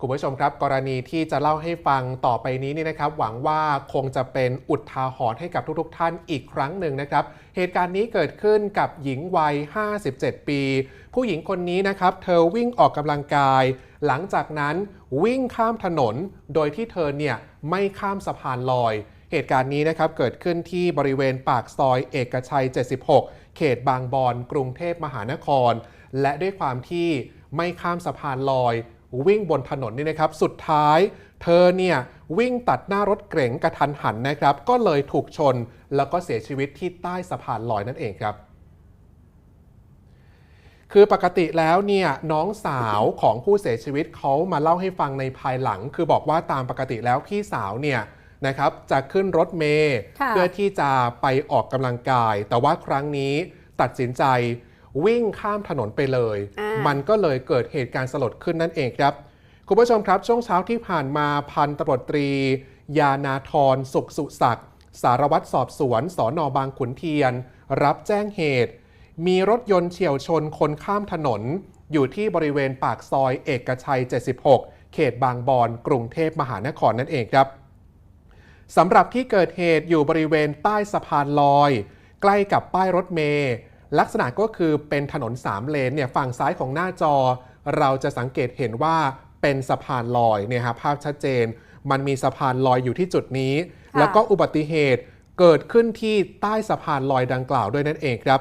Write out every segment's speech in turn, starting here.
คุณผู้ชมครับ กรณีที่จะเล่าให้ฟังต่อไปนี้นี่นะครับ หวังว่าคงจะเป็นอุทาหรณ์ให้กับทุกๆ ท่านอีกครั้งหนึ่งนะครับ เหตุการณ์นี้เกิดขึ้นกับหญิงวัย 57 ปี ผู้หญิงคนนี้นะครับ เธอวิ่งออกกำลังกาย หลังจากนั้นวิ่งข้ามถนน โดยที่เธอเนี่ยไม่ข้ามสะพานลอย เหตุการณ์นี้นะครับเกิดขึ้นที่บริเวณปากซอยเอกชัย 76 เขตบางบอนกรุงเทพมหานคร และด้วยความที่ไม่ข้ามสะพานลอย วิ่งบนถนนนี่นะครับ สุดท้ายเธอเนี่ยวิ่งตัดหน้ารถเก๋งกระทันหันนะครับ ก็เลยถูกชนแล้วก็เสียชีวิตที่ใต้สะพานลอยนั่นเองครับ คือปกติแล้วเนี่ยน้องสาวของผู้เสียชีวิตเขามาเล่าให้ฟังในภายหลัง คือบอกว่าตามปกติแล้วพี่สาวเนี่ยนะครับจะขึ้นรถเมล์ค่ะเพื่อที่จะไปออกกำลังกาย แต่ว่าครั้งนี้ตัดสินใจ วิ่งข้ามถนนไปเลยอ่ามัมันก็เลยเกิดเหตุการณ์สลดขึ้นนั่นเองครับ คุณผู้ชมครับ ช่วงเช้าที่ผ่านมาพันตำรวจตรี ยานาธรสุขสุศักดิ์สารวัตรสอบสวนสอนอบางขุนเทียน รับแจ้งเหตุ มีรถยนต์เฉียวชนคนข้ามถนน อยู่ที่บริเวณปากซอยเอกชัย 76 เขตบางบอน กรุงเทพมหานครนั่นเองครับสำหรับที่เกิดเหตุอยู่บริเวณใต้สะพานลอย ใกล้กับป้ายรถเมล์ ลักษณะก็คือเป็นถนนสามเลนเนี่ยฝั่งซ้ายของหน้าจอ เราจะสังเกตเห็นว่าเป็นสะพานลอยเนี่ยฮะภาพชัดเจน มันมีสะพานลอยอยู่ที่จุดนี้ค่ะแล้วก็อุบัติเหตุเกิดขึ้นที่ใต้สะพานลอยดังกล่าวด้วยนั่นเองครับ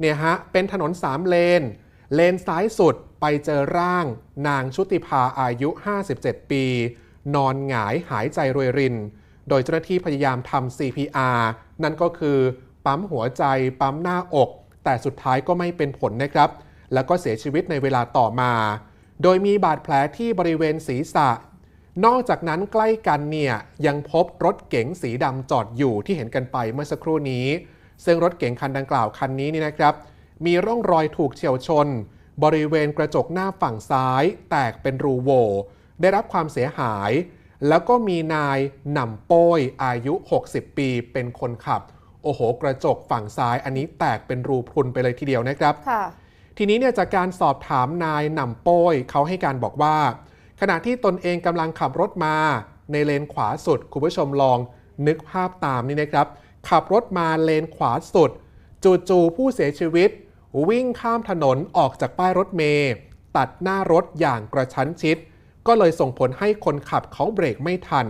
เนี่ยฮะเป็นถนนสามเลน เลนซ้ายสุดไปเจอร่าง นางชุติภาอายุ 57 ปี นอนหงายหายใจรวยริน โดยเจ้าหน้าที่พยายามทำ CPR นั่นก็คือ ปั๊มหัวใจปั๊มหน้าอก แต่สุดท้ายก็ไม่เป็นผลนะครับ แล้วก็เสียชีวิตในเวลาต่อมา โดยมีบาดแผลที่บริเวณศีรษะ นอกจากนั้นใกล้กันเนี่ยยังพบรถเก๋งสีดำจอดอยู่ที่เห็นกันไปเมื่อสักครู่นี้ ซึ่งรถเก๋งคันดังกล่าวคันนี้นี่นะครับ มีร่องรอยถูกเฉียวชน บริเวณกระจกหน้าฝั่งซ้าย แตกเป็นรูโหว่ได้รับความเสียหาย แล้วก็มีนายหน่ำโป้ยอายุ 60 ปีเป็นคนขับ โอ้โห กระจกฝั่งซ้ายอันนี้แตกเป็นรูพรุนไปเลยทีเดียวนะครับค่ะทีนี้เนี่ยจากการสอบถามนายหน่ำโป้ยเขาให้การบอกว่า ขณะที่ตนเองกำลังขับรถมา ในเลนขวาสุด คุณผู้ชมลองนึกภาพตามนี่นะครับ ขับรถมาเลนขวาสุด จู่ๆผู้เสียชีวิต วิ่งข้ามถนนออกจากป้ายรถเมย์ตัดหน้ารถอย่างกระชั้นชิด ก็เลยส่งผลให้คนขับเขาเบรกไม่ทัน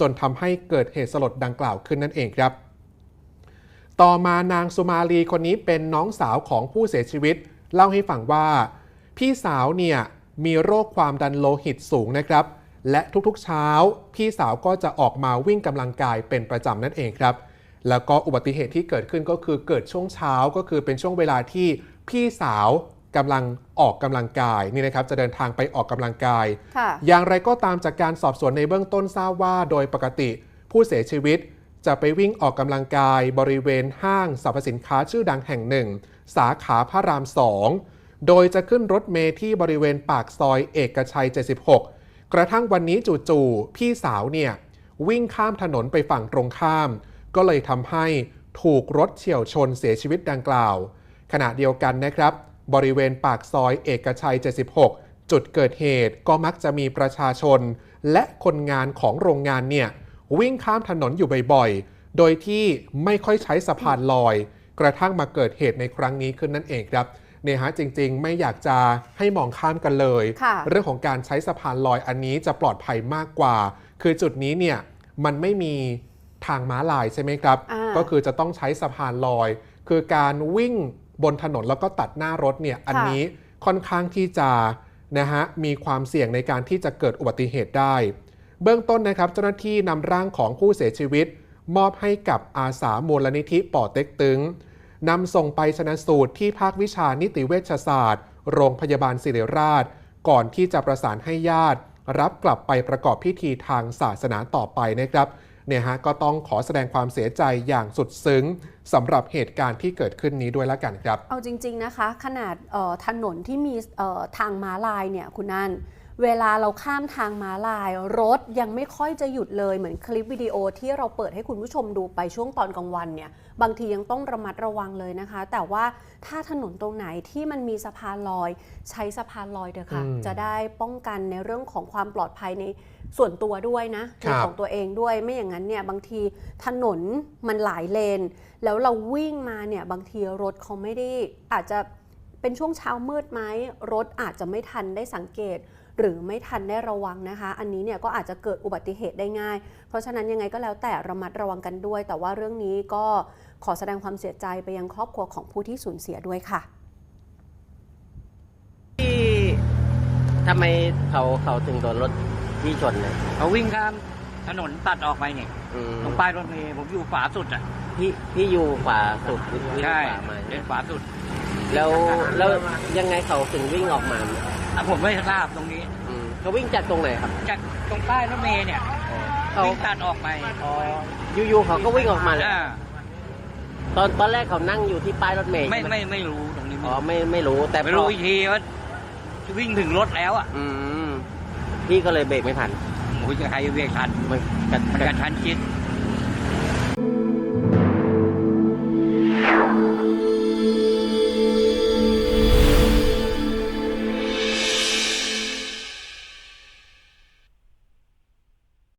จนทำให้เกิดเหตุสลดดังกล่าวขึ้นนั่นเองครับ ต่อมานางสุมาลีคนนี้เป็นน้องสาวของผู้เสียชีวิต เล่าให้ฟังว่า พี่สาวเนี่ยมีโรคความดันโลหิตสูงนะครับ และทุกๆเช้า พี่สาวก็จะออกมาวิ่งกำลังกายเป็นประจำนั่นเองครับ แล้วก็อุบัติเหตุที่เกิดขึ้นก็คือเกิดช่วงเช้าก็คือเป็นช่วงเวลาที่พี่สาวกำลังออกกำลังกายนี่นะครับจะเดินทางไปออกกำลังกายค่ะอย่างไรก็ตามจากการสอบสวนในเบื้องต้นทราบว่า โดยปกติผู้เสียชีวิต จะไปวิ่งออกกำลังกายบริเวณห้างสรรพสินค้าชื่อดังแห่งหนึ่ง สาขาพระรามสองโดยจะขึ้นรถเมล์ที่บริเวณปากซอยเอกชัย 76 กระทั่งวันนี้จู่ๆพี่สาวเนี่ย วิ่งข้ามถนนไปฝั่งตรงข้าม ก็เลยทำให้ถูกรถเฉียวชนเสียชีวิตดังกล่าว ขณะเดียวกันนะครับ บริเวณปากซอยเอกชัย 76 จุดเกิดเหตุก็มักจะมีประชาชน และคนงานของโรงงานเนี่ย วิ่งข้ามถนนอยู่บ่อยๆ โดยที่ไม่ค่อยใช้สะพานลอย กระทั่งมาเกิดเหตุในครั้งนี้ขึ้นนั่นเองครับเนี่ยฮะจริง ๆ ไม่อยากจะให้มองข้ามกันเลยค่ะเรื่องของการใช้สะพานลอยอันนี้จะปลอดภัยมากกว่า คือจุดนี้เนี่ยมันไม่มีทางม้าลายใช่ไหมครับอ่าก็คือจะต้องใช้สะพานลอย คือการวิ่งบนถนนแล้วก็ตัดหน้ารถเนี่ยอันนี้ค่อนข้างที่จะนะฮะมีความเสี่ยงในการที่จะเกิดอุบัติเหตุได้ เบื้องต้นนะครับเจ้าหน้าที่นำร่างของผู้เสียชีวิต มอบให้กับอาสามูลนิธิป่อเต็กตึงนำส่งไปชนะสูตรที่ภาควิชานิติเวชศาสตร์ โรงพยาบาลศิริราช ก่อนที่จะประสานให้ญาติ รับกลับไปประกอบพิธีทางศาสนาต่อไปนะครับเนี่ยฮะก็ต้องขอแสดงความเสียใจอย่างสุดซึ้งสำหรับเหตุการณ์ที่เกิดขึ้นนี้ด้วยละกันครับ เอาจริง ๆนะคะ ขนาดออถนนที่มีออทางม้าลายเนี่ยคุณนัน เวลาเราข้ามทางม้าลาย รถยังไม่ค่อยจะหยุดเลยเหมือนคลิปวิดีโอที่เราเปิดให้คุณผู้ชมดูไปช่วงตอนกลางวันเนี่ยบางทียังต้องระมัดระวังเลยนะคะ แต่ว่าถ้าถนนตรงไหนที่มันมีสะพานลอย ใช้สะพานลอยเถอะค่ะอืมจะได้ป้องกันในเรื่องของความปลอดภัยในส่วนตัวด้วยนะครัในบของตัวเองด้วยไม่อย่างนั้นเนี่ยบางทีถนนมันหลายเลน แล้วเราวิ่งมาเนี่ยบางทีรถเขาไม่ได้อาจจะเป็นช่วงเช้ามืดไหมรถอาจจะไม่ทันได้สังเกต หรือไม่ทันได้ระวังนะคะ อันนี้เนี่ยก็อาจจะเกิดอุบัติเหตุได้ง่าย เพราะฉะนั้นยังไงก็แล้วแต่ระมัดระวังกันด้วย แต่ว่าเรื่องนี้ก็ขอแสดงความเสียใจไปยังครอบครัวของผู้ที่สูญเสียด้วยค่ะที่ทำไมเขาเขาถึงโดนรถที่ชนเนี่ยเขาวิ่งข้ามถนนตัดออกไปเนี่ยอืมตรงป้ายรถเมล์ผมอยู่ขวาสุดอะพี่พี่อยู่ขวาสุดวิ่งใช่ขวามาเป็นขวาสุด แล้วแล้วยังไงเขาถึงวิ่งออกมาอะ ผมไม่ทราบตรงนี้ อืมเขาวิ่งจากตรงไหนครับ จากตรงป้ายรถเมล์เนี่ยเขาวิ่งตัดออกไปอยู่ๆเขาก็วิ่งออกมาเลยอ่าตอนตอนแรกเขานั่งอยู่ที่ป้ายรถเมล์ไม่ใช่หไม่ไม่รู้ตรงนี้อ๋อไม่ไม่รู้แต่ไม่พรู้ออีกทีว่าวิ่งถึงรถแล้วอะอืมพี่ก็เลยเบรกไม่ทันโอ้ยจะใครจะเบรกทันมันกระมันกระชั้นชิด